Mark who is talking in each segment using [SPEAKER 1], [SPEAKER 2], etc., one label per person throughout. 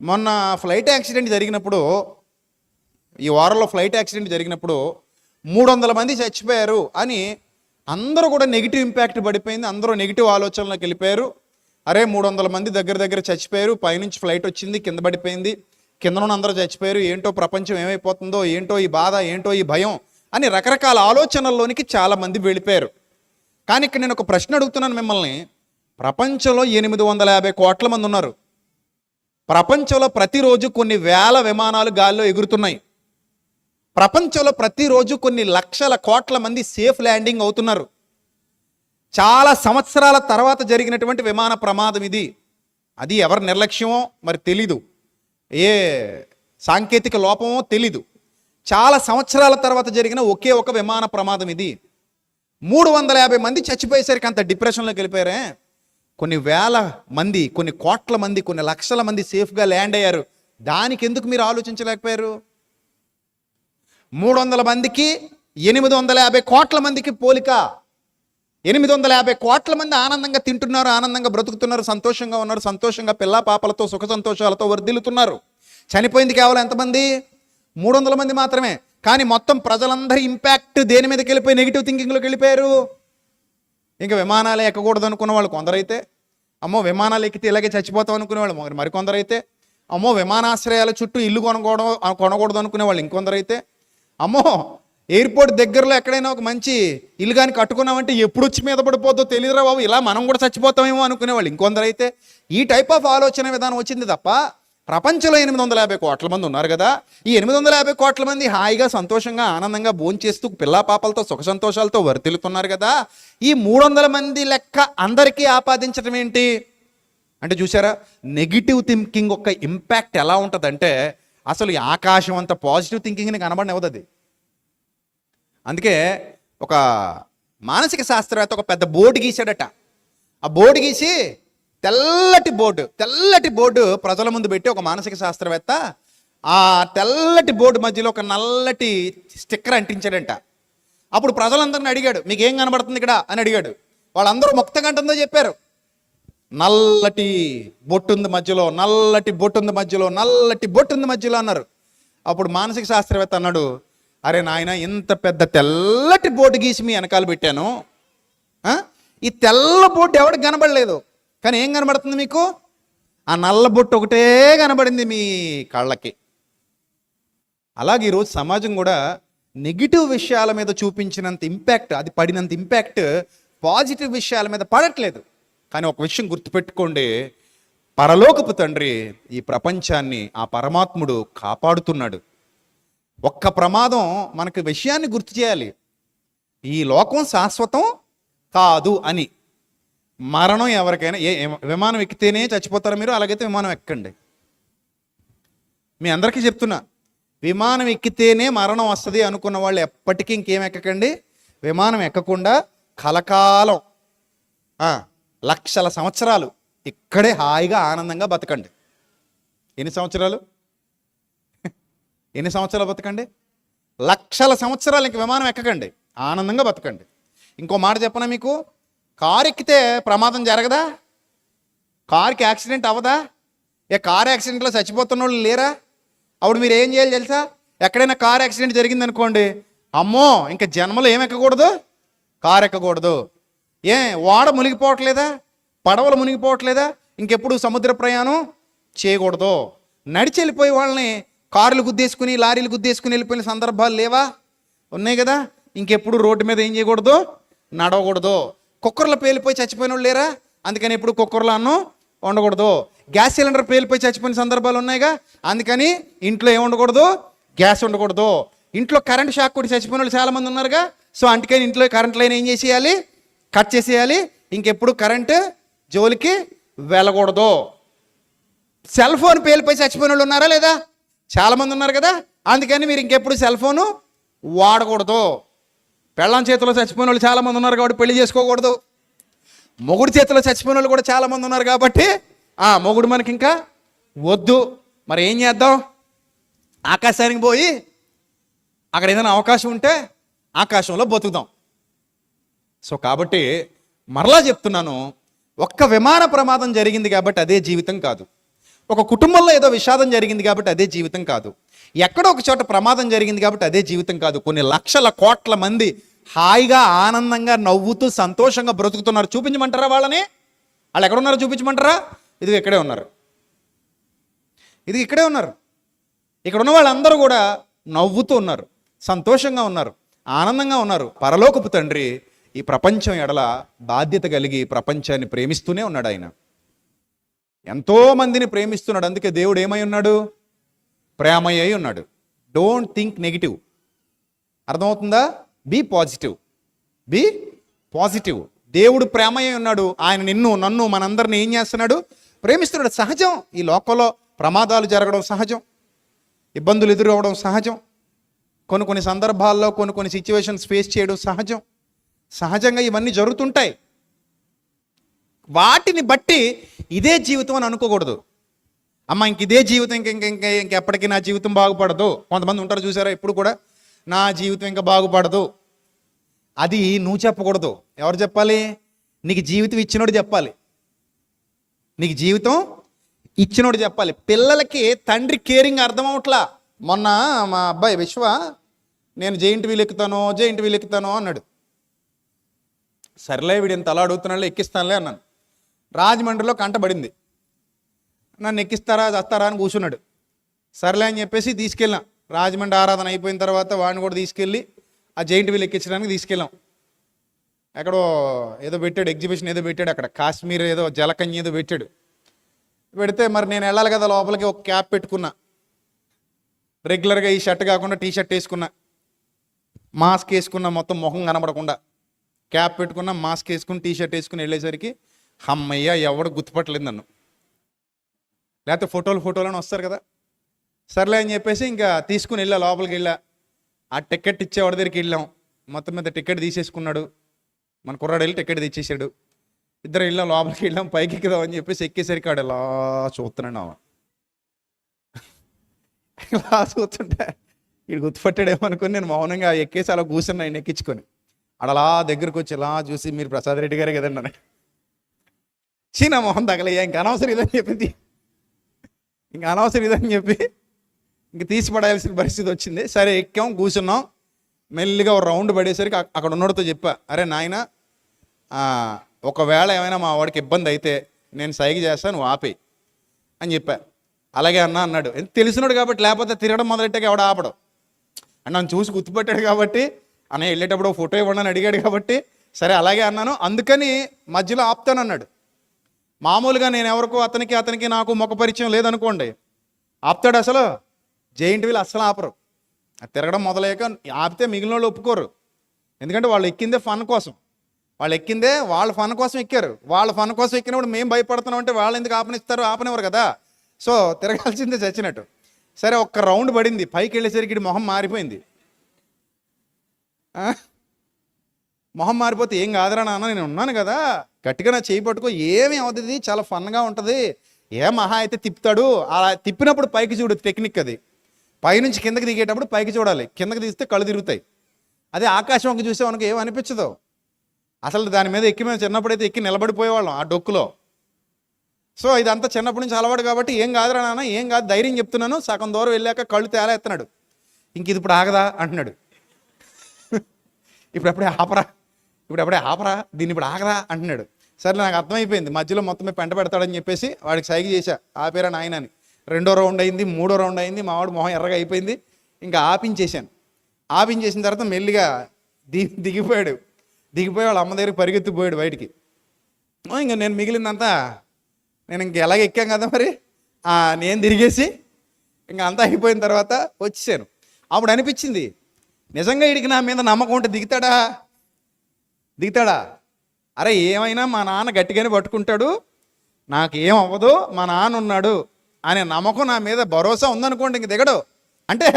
[SPEAKER 1] మొన్న flight accident జరిగినప్పుడు ఈ వారంలో ఫ్లైట్ యాక్సిడెంట్ జరిగినప్పుడు మూడు వందల మంది చచ్చిపోయారు అని అందరూ కూడా నెగిటివ్ ఇంపాక్ట్ పడిపోయింది. అందరూ నెగిటివ్ ఆలోచనలోకి వెళ్ళిపోయారు. అరే మూడు వందల మంది దగ్గర దగ్గర చచ్చిపోయారు. పైనుంచి ఫ్లైట్ వచ్చింది కింద పడిపోయింది. కిందనున్న అందరూ చచ్చిపోయారు. ఏంటో ప్రపంచం ఏమైపోతుందో ఏంటో ఈ బాధ ఏంటో ఈ భయం అని రకరకాల ఆలోచనల్లోనికి చాలామంది వెళ్ళిపోయారు. కానీ ఇక్కడ నేను ఒక ప్రశ్న అడుగుతున్నాను మిమ్మల్ని. ప్రపంచంలో ఎనిమిది వందల యాభై కోట్ల మంది ఉన్నారు. ప్రపంచంలో ప్రతిరోజు కొన్ని వేల విమానాలు గాల్లో ఎగురుతున్నాయి. ప్రపంచంలో ప్రతిరోజు కొన్ని లక్షల కోట్ల మంది సేఫ్ ల్యాండింగ్ అవుతున్నారు. చాలా సంవత్సరాల తర్వాత జరిగినటువంటి విమాన ప్రమాదం ఇది. అది ఎవరి నిర్లక్ష్యమో మరి తెలీదు. ఏ సాంకేతిక లోపమో తెలీదు. చాలా సంవత్సరాల తర్వాత జరిగిన ఒకే ఒక విమాన ప్రమాదం ఇది. మూడు వందల యాభై మంది చచ్చిపోయేసరికి అంత డిప్రెషన్లోకి వెళ్ళిపోయారే? కొన్ని వేల మంది కొన్ని కోట్ల మంది కొన్ని లక్షల మంది సేఫ్గా ల్యాండ్ అయ్యారు. దానికి ఎందుకు మీరు ఆలోచించలేకపోయారు? మూడు వందల మందికి ఎనిమిది వందల యాభై కోట్ల మందికి పోలిక. ఎనిమిది వందల యాభై కోట్ల మంది ఆనందంగా తింటున్నారు ఆనందంగా బ్రతుకుతున్నారు సంతోషంగా ఉన్నారు సంతోషంగా పిల్ల పాపలతో సుఖ సంతోషాలతో వర్ధిల్లుతున్నారు. చనిపోయింది కేవలం ఎంతమంది? మూడు వందల మంది మాత్రమే. కానీ మొత్తం ప్రజలందరి ఇంపాక్ట్ దేని మీదకి వెళ్ళిపోయి నెగిటివ్ థింకింగ్లోకి వెళ్ళిపోయారు? ఇంకా విమానాలు ఎక్కకూడదు అనుకున్న వాళ్ళు కొందరైతే అమ్మో విమానాలు ఎక్కితే ఇలాగే చచ్చిపోతాం అనుకునేవాళ్ళు మరి మరికొందరైతే అమ్మో విమానాశ్రయాల చుట్టూ ఇల్లు కొనకూడదు కొనకూడదు అనుకునేవాళ్ళు ఇంకొందరైతే అమ్మో ఎయిర్పోర్ట్ దగ్గరలో ఎక్కడైనా ఒక మంచి ఇల్లు కానీ కట్టుకున్నామంటే ఎప్పుడు వచ్చి మీద పడిపోద్దో తెలియదురా బాబు ఇలా మనం కూడా చచ్చిపోతామేమో అనుకునేవాళ్ళు ఇంకొందరైతే ఈ టైప్ ఆఫ్ ఆలోచన విధానం వచ్చింది తప్ప ప్రపంచంలో ఎనిమిది వందల యాభై కోట్ల మంది ఉన్నారు కదా. ఈ ఎనిమిది వందల యాభై కోట్ల మంది హాయిగా సంతోషంగా ఆనందంగా భోంచేస్తూ పిల్లా పాపలతో సుఖ సంతోషాలతో వర్తిల్లుతున్నారు కదా. ఈ మూడు వందల మంది లెక్క అందరికీ ఆపాదించడం ఏంటి? అంటే చూసారా నెగిటివ్ థింకింగ్ యొక్క ఇంపాక్ట్ ఎలా ఉంటుందంటే అసలు ఆకాశం అంత పాజిటివ్ థింకింగ్ని కనబడినవ్వదు అది. అందుకే ఒక మానసిక శాస్త్రవేత్త ఒక పెద్ద బోర్డు గీశాడట. ఆ బోర్డు గీసి తెల్లటి బోర్డు తెల్లటి బోర్డు ప్రజల ముందు పెట్టి ఒక మానసిక శాస్త్రవేత్త ఆ తెల్లటి బోర్డు మధ్యలో ఒక నల్లటి స్టిక్కర్ అంటించాడంట. అప్పుడు ప్రజలందరిని అడిగాడు మీకు ఏం కనబడుతుంది ఇక్కడ? అని అడిగాడు. వాళ్ళందరూ ముక్తగంటుందో చెప్పారు. నల్లటి బొట్టు ఉంది మధ్యలో నల్లటి బొట్టు ఉంది మధ్యలో నల్లటి బొట్టు ఉంది మధ్యలో అన్నారు. అప్పుడు మానసిక శాస్త్రవేత్త అన్నాడు అరే నాయన ఇంత పెద్ద తెల్లటి బోర్డు గీసి మీ వెనకాల పెట్టాను. ఈ తెల్ల బోర్డు ఎవడికి కనబడలేదు? కానీ ఏం కనబడుతుంది మీకు? ఆ నల్ల బొట్టు ఒకటే కనబడింది మీ కళ్ళకి. అలాగే ఈరోజు సమాజం కూడా నెగిటివ్ విషయాల మీద చూపించినంత ఇంపాక్ట్ అది పడినంత ఇంపాక్ట్ పాజిటివ్ విషయాల మీద పడట్లేదు. కానీ ఒక విషయం గుర్తుపెట్టుకోండి. పరలోకపు తండ్రి ఈ ప్రపంచాన్ని ఆ పరమాత్ముడు కాపాడుతున్నాడు. ఒక్క ప్రమాదం మనకు విషయాన్ని గుర్తు చేయాలి. ఈ లోకం శాశ్వతం కాదు అని. మరణం ఎవరికైనా ఏ విమానం ఎక్కితేనే చచ్చిపోతారు మీరు అలాగైతే విమానం ఎక్కండి. మీ అందరికీ చెప్తున్నా విమానం ఎక్కితేనే మరణం వస్తుంది అనుకున్న వాళ్ళు ఎప్పటికీ ఇంకేం ఎక్కకండి? విమానం ఎక్కకుండా కలకాలం లక్షల సంవత్సరాలు ఇక్కడే హాయిగా ఆనందంగా బతకండి. ఎన్ని సంవత్సరాలు? ఎన్ని సంవత్సరాలు బతకండి? లక్షల సంవత్సరాలు ఇంక విమానం ఎక్కకండి ఆనందంగా బతకండి. ఇంకో మాట చెప్పనా మీకు? కారు ఎక్కితే ప్రమాదం జరగదా? కారుకి యాక్సిడెంట్ అవ్వదా? ఏ కార్ యాక్సిడెంట్లో చచ్చిపోతున్న వాళ్ళు లేరా? అప్పుడు మీరు ఏం చేయాలి తెలుసా? ఎక్కడైనా కార్ యాక్సిడెంట్ జరిగిందనుకోండి అమ్మో ఇంకా జన్మలో ఏం ఎక్కకూడదు? కారు ఎక్కకూడదు. ఏ ఓడ మునిగిపోవట్లేదా? పడవలు మునిగిపోవట్లేదా? ఇంకెప్పుడు సముద్ర ప్రయాణం చేయకూడదు. నడిచి వెళ్ళిపోయే వాళ్ళని కార్లు గుద్దేసుకుని లారీలు గుద్దేసుకుని వెళ్ళిపోయిన సందర్భాలు లేవా? ఉన్నాయి కదా? ఇంకెప్పుడు రోడ్డు మీద ఏం చేయకూడదు? నడవకూడదు. కుక్కర్లో పేలిపోయి చచ్చిపోయిన వాళ్ళు లేరా? అందుకని ఎప్పుడు కుక్కర్లో అన్నం వండకూడదు. గ్యాస్ సిలిండర్ పేలిపోయి చచ్చిపోయిన సందర్భాలు ఉన్నాయిగా? అందుకని ఇంట్లో ఏం ఉండకూడదు గ్యాస్ ఉండకూడదు ఇంట్లో కరెంట్ షాక్ కొట్టి చచ్చిపోయిన వాళ్ళు చాలామంది ఉన్నారుగా? సో అందుకని ఇంట్లో కరెంట్ లైన్ ఏం చేసేయాలి? కట్ చేసేయాలి. ఇంకెప్పుడు కరెంటు జోలికి వెళ్ళకూడదు. సెల్ ఫోన్ పేలిపోయి చచ్చిపోయిన వాళ్ళు ఉన్నారా లేదా? చాలామంది ఉన్నారు కదా? అందుకని మీరు ఇంకెప్పుడు సెల్ ఫోను వాడకూడదు. పెళ్ళాం చేతిలో చచ్చిపోయిన వాళ్ళు చాలామంది ఉన్నారు కాబట్టి పెళ్ళి చేసుకోకూడదు. మొగుడు చేతిలో చచ్చిపోయిన వాళ్ళు కూడా చాలామంది ఉన్నారు కాబట్టి ఆ మొగుడు మనకి ఇంకా వద్దు. మరి ఏం చేద్దాం? ఆకాశానికి పోయి అక్కడ ఏదైనా అవకాశం ఉంటే ఆకాశంలో బతుకుదాం. సో కాబట్టి మరలా చెప్తున్నాను ఒక్క విమాన ప్రమాదం జరిగింది కాబట్టి అదే జీవితం కాదు. ఒక కుటుంబంలో ఏదో విషాదం జరిగింది కాబట్టి అదే జీవితం కాదు. ఎక్కడో ఒక చోట ప్రమాదం జరిగింది కాబట్టి అదే జీవితం కాదు. కొన్ని లక్షల కోట్ల మంది హాయిగా ఆనందంగా నవ్వుతూ సంతోషంగా బ్రతుకుతున్నారు. చూపించమంటారా వాళ్ళని? వాళ్ళు ఎక్కడ ఉన్నారో చూపించమంటారా? ఇది ఇక్కడే ఉన్నారు. ఇది ఇక్కడే ఉన్నారు. ఇక్కడ ఉన్న వాళ్ళందరూ కూడా నవ్వుతూ ఉన్నారు. సంతోషంగా ఉన్నారు. ఆనందంగా ఉన్నారు. పరలోకపు తండ్రి ఈ ప్రపంచం ఎడల బాధ్యత కలిగి ప్రపంచాన్ని ప్రేమిస్తూనే ఉన్నాడు ఆయన. ఎంతో మందిని ప్రేమిస్తున్నాడు. అందుకే దేవుడు ఏమై ఉన్నాడు? ప్రేమయ్య అయి ఉన్నాడు. డోంట్ థింక్ నెగిటివ్ అర్థమవుతుందా? బీ పాజిటివ్ బీ పాజిటివ్ దేవుడు ప్రేమయ్య ఉన్నాడు. ఆయన నిన్ను నన్ను మనందరిని ఏం చేస్తున్నాడు? ప్రేమిస్తున్నాడు. సహజం. ఈ లోకంలో ప్రమాదాలు జరగడం సహజం. ఇబ్బందులు ఎదురవ్వడం సహజం. కొన్ని కొన్ని సందర్భాల్లో కొన్ని కొన్ని సిచ్యువేషన్స్ ఫేస్ చేయడం సహజం. సహజంగా ఇవన్నీ జరుగుతుంటాయి. వాటిని బట్టి ఇదే జీవితం అని అనుకోకూడదు. అమ్మ ఇంక ఇదే జీవితం ఇంక ఇంక ఇంక ఇంకెప్పటికీ నా జీవితం బాగుపడదు. కొంతమంది ఉంటారు చూసారా? ఇప్పుడు కూడా నా జీవితం ఇంకా బాగుపడదు. అది నువ్వు చెప్పకూడదు. ఎవరు చెప్పాలి? నీకు జీవితం ఇచ్చినోడు చెప్పాలి. నీకు జీవితం ఇచ్చినోడు చెప్పాలి. పిల్లలకి తండ్రి కేరింగ్ అర్థం అవట్లా? మొన్న మా అబ్బాయి విశ్వ నేను జెయింట్ వీలు ఎక్కుతాను జెయింట్ వీలు ఎక్కుతాను అన్నాడు. సర్లే వీడు ఇంత అలా అడుగుతున్నాడు ఎక్కిస్తానులే అన్నాను. రాజమండ్రిలో కంటబడింది నన్ను ఎక్కిస్తారా చస్తారా అని కూర్చున్నాడు. సర్లే అని చెప్పేసి తీసుకెళ్ళాను రాజమండ్రి ఆరాధన అయిపోయిన తర్వాత వాడిని కూడా తీసుకెళ్ళి ఆ జైంట్ వీల్ ఎక్కించడానికి తీసుకెళ్ళాం. ఎక్కడో ఏదో పెట్టాడు ఎగ్జిబిషన్ ఏదో పెట్టాడు అక్కడ. కాశ్మీర్ ఏదో జలకన్య ఏదో పెట్టాడు. పెడితే మరి నేను వెళ్ళాలి కదా లోపలికి ఒక క్యాప్ పెట్టుకున్నా. రెగ్యులర్గా ఈ షర్ట్ కాకుండా టీ షర్ట్ వేసుకున్నా. మాస్క్ వేసుకున్నా మొత్తం ముఖం కనబడకుండా. క్యాప్ పెట్టుకున్నా మాస్క్ వేసుకుని టీ షర్ట్ వేసుకుని వెళ్ళేసరికి అమ్మయ్య ఎవడు గుర్తుపట్టలేదు నన్ను. లేకపోతే ఫోటోలు ఫోటోలు అని వస్తారు కదా. సర్లే అని చెప్పేసి ఇంకా తీసుకుని వెళ్ళా లోపలికి వెళ్ళా. ఆ టికెట్ ఇచ్చేవాడి దగ్గరికి వెళ్ళాం. మొత్తం మీద టికెట్ తీసేసుకున్నాడు. మన కుర్రాడు వెళ్ళి టికెట్ తెచ్చేసాడు. ఇద్దరు వెళ్ళాం లోపలికి వెళ్ళాం పైకి ఎక్కుదాం అని చెప్పేసి ఎక్కేసరికి ఆడు ఎలా చూస్తున్నాడు ఆమె. ఇలా చూస్తుంటే వీడు గుర్తుపట్టాడేమో అనుకుని నేను మౌనంగా ఎక్కేసి అలా కూర్చున్నా ఆయన ఎక్కించుకొని. ఆడ అలా దగ్గరకు వచ్చి ఇలా చూసి మీరు ప్రసాద్ రెడ్డి గారే కదండి అని చీనా మొహం తగలయ్యా ఇంకా అనవసరం ఇదని చెప్పింది. ఇంకా అనవసరం ఇదని చెప్పి ఇంక తీసి పడాల్సిన పరిస్థితి వచ్చింది. సరే ఎక్కాం కూర్చున్నాం. మెల్లిగా ఒక రౌండ్ పడేసరికి అక్కడ ఉన్నోడితో చెప్పా అరే నాయన ఒకవేళ ఏమైనా మా వాడికి ఇబ్బంది అయితే నేను సైగ చేస్తాను నువ్వు ఆపేయి అని చెప్పా. అలాగే అన్న అన్నాడు. ఎంత తెలిసినాడు కాబట్టి లేకపోతే తిరగడం మొదలెట్టాక ఎవడ ఆపడం? అండ్ నన్ను చూసి గుర్తుపెట్టాడు కాబట్టి అన్న వెళ్ళేటప్పుడు ఫోటో ఇవ్వండి అని అడిగాడు కాబట్టి సరే అలాగే అన్నాను. అందుకని మధ్యలో ఆపుతాను అన్నాడు. మామూలుగా నేను ఎవరికో అతనికి అతనికి నాకు ముఖ పరిచయం లేదనుకోండి ఆపుతాడు అసలు? జైంట్ వీల్ అస్సలు ఆపరు. అది తిరగడం మొదలయ్యాక ఆపితే మిగిలిన వాళ్ళు ఒప్పుకోరు. ఎందుకంటే వాళ్ళు ఎక్కిందే ఫన్ కోసం. వాళ్ళు ఎక్కిందే వాళ్ళ ఫన్ కోసం ఎక్కారు. వాళ్ళ ఫన్ కోసం ఎక్కినప్పుడు మేము భయపడుతున్నాం అంటే వాళ్ళు ఎందుకు ఆపనిస్తారు? ఆపనివ్వరు కదా. సో తిరగాల్సిందే చచ్చినట్టు. సరే ఒక్క రౌండ్ పడింది. పైకి వెళ్ళేసరికి మొహం మారిపోయింది. మొహం మారిపోతే ఏం కాదురా నాన్న నేను ఉన్నాను కదా. గట్టిగా నా చేయి పట్టుకో. ఏమి అవుతుంది చాలా ఫన్గా ఉంటుంది. ఏ మహా అయితే తిప్పుతాడు. అలా తిప్పినప్పుడు పైకి చూడు టెక్నిక్ అది. పైనుంచి కిందకి దిగేటప్పుడు పైకి చూడాలి. కిందకి తీస్తే కళ్ళు తిరుగుతాయి. అదే ఆకాశం వంక చూసే మనకు ఏం అనిపించదు? అసలు దాని మీద ఎక్కి మేము చిన్నప్పుడైతే ఎక్కి నిలబడిపోయేవాళ్ళం ఆ డొక్కులో. సో ఇదంతా చిన్నప్పటి నుంచి అలవాటు కాబట్టి ఏం కాదురా నాన్న ఏం కాదు ధైర్యం చెప్తున్నాను. సగం దూరం వెళ్ళాక కళ్ళు తేలా ఎత్తున్నాడు ఇంక ఇది ఇప్పుడు ఆగదా? అంటున్నాడు. ఇప్పుడు ఎప్పుడే ఆపరా? ఇప్పుడు ఎప్పుడే ఆపరా? దీన్ని ఇప్పుడు ఆగరా అంటున్నాడు. సరే నాకు అర్థమైపోయింది. మధ్యలో మొత్తం పెంట పెడతాడని చెప్పేసి వాడికి సైగ చేశా. ఆపేరా నాయన అని రెండో రౌండ్ అయింది మూడో రౌండ్ అయింది మావాడు మొహం ఎర్రగా అయిపోయింది. ఇంకా ఆపించేశాను. ఆపించేసిన తర్వాత మెల్లిగా ది దిగిపోయాడు. దిగిపోయి వాళ్ళ అమ్మ దగ్గర పరిగెత్తిపోయాడు బయటికి. ఇంకా నేను మిగిలిందంతా నేను ఇంక ఎలాగ ఎక్కాం కదా మరి? నేను తిరిగేసి ఇంకా అంతా అయిపోయిన తర్వాత వచ్చేసాను. అప్పుడు అనిపించింది నిజంగా ఇడికి నా మీద నమ్మకం ఉంటే దిగుతాడా? దిగుతాడా? అరే ఏమైనా మా నాన్న గట్టిగానే పట్టుకుంటాడు. నాకు ఏం అవ్వదు మా నాన్న ఉన్నాడు. అనే నమ్మకం నా మీద భరోసా ఉందనుకోండి ఇంక దిగడు. అంటే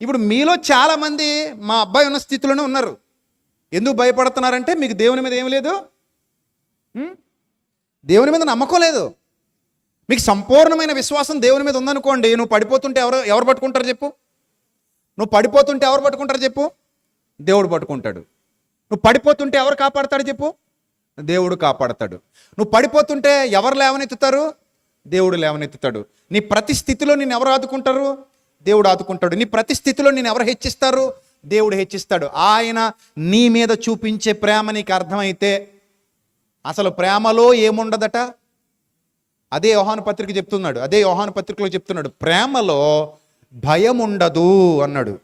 [SPEAKER 1] ఇప్పుడు మీలో చాలామంది మా అబ్బాయి ఉన్న స్థితిలోనే ఉన్నారు. ఎందుకు భయపడుతున్నారంటే మీకు దేవుని మీద ఏం లేదు? దేవుని మీద నమ్మకం లేదు. మీకు సంపూర్ణమైన విశ్వాసం దేవుని మీద ఉందనుకోండి నువ్వు పడిపోతుంటే ఎవరు ఎవరు పట్టుకుంటారు చెప్పు? నువ్వు పడిపోతుంటే ఎవరు పట్టుకుంటారు చెప్పు? దేవుడు పట్టుకుంటాడు. నువ్వు పడిపోతుంటే ఎవరు కాపాడతాడు చెప్పు? దేవుడు కాపాడతాడు. నువ్వు పడిపోతుంటే ఎవరు లేవనెత్తుతారు? దేవుడు లేవనెత్తుతాడు. నీ ప్రతి స్థితిలో నేను ఎవరు ఆదుకుంటారు? దేవుడు ఆదుకుంటాడు. నీ ప్రతి స్థితిలో నేను ఎవరు హెచ్చిస్తారు? దేవుడు హెచ్చిస్తాడు. ఆయన నీ మీద చూపించే ప్రేమ నీకు అర్థమైతే అసలు ప్రేమలో ఏముండదట? అదే యోహాను పత్రిక చెప్తున్నాడు. అదే యోహాను పత్రికలో చెప్తున్నాడు. ప్రేమలో భయం ఉండదు అన్నాడు.